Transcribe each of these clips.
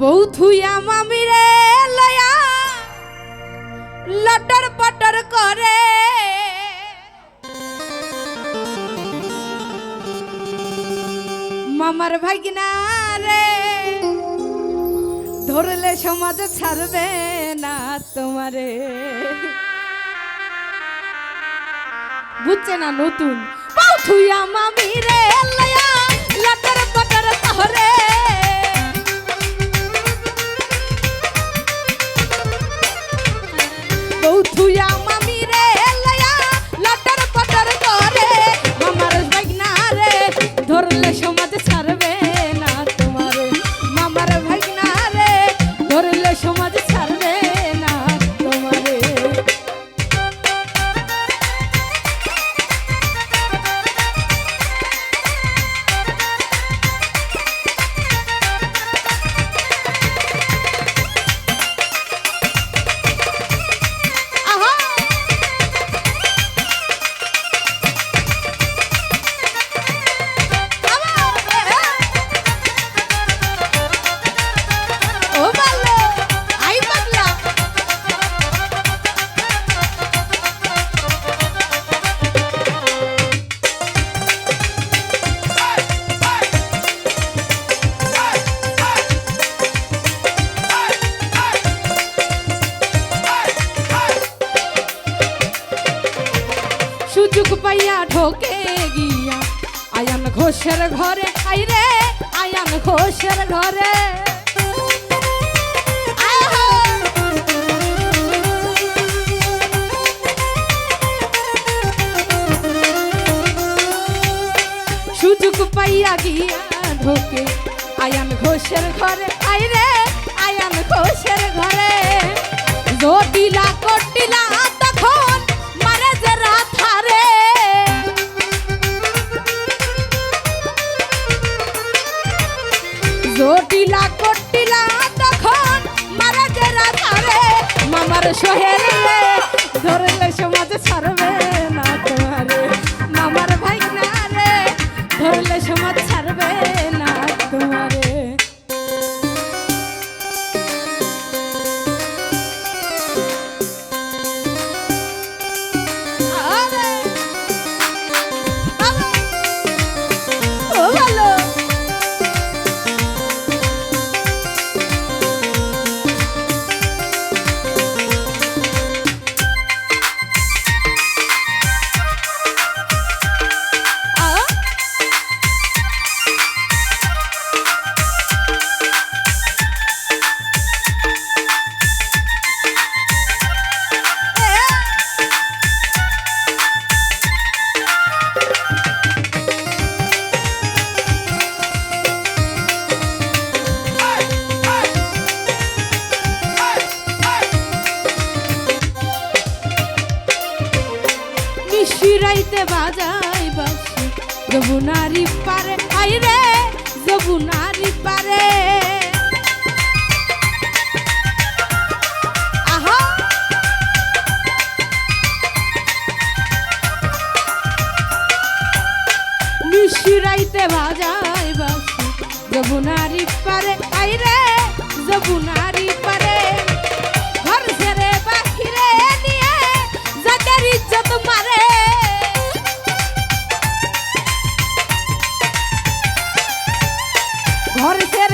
বউ থুইয়া মামিরে লয়া লটর পটর করে। মামার ভাগিনা রে, ধরলে সমাজ ছাড়বে না তোমারে। বুঝছে না নতুন? বউ থুইয়া মামিরে লয়া সুযোগ পাইয়া ঢোকে গিয়া। আয়ান ঘোষের ঘরে আই রে, আয়ান ঘোষের ঘরে। সুযোগ পাইয়া গিয়া ঢোকে। আয়ান ঘোষের ঘরে আই রে, আয়ান ঘোষের ঘরে। জটিলা কটিলা তখন মারা যে রাধারে মামার সোহেল ধরলে সমাজ ছাড়বে নিশিরাইতে বাজাই বাসি যমুনারি পারে। আই রে যমুনারি পারে। আহা! নিশিরাইতে বাজাই বাসি যমুনারি পারে। আই রে যমুনারি ঘর ছেড়ে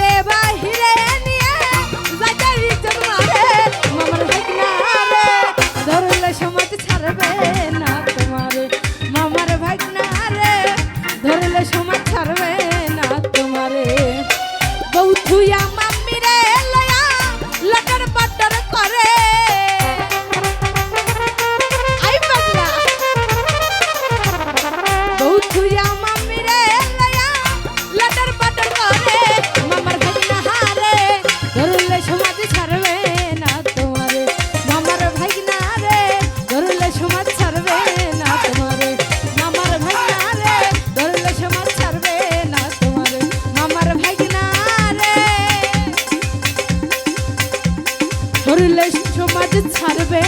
ধরলে সমাজ ছাড়বে।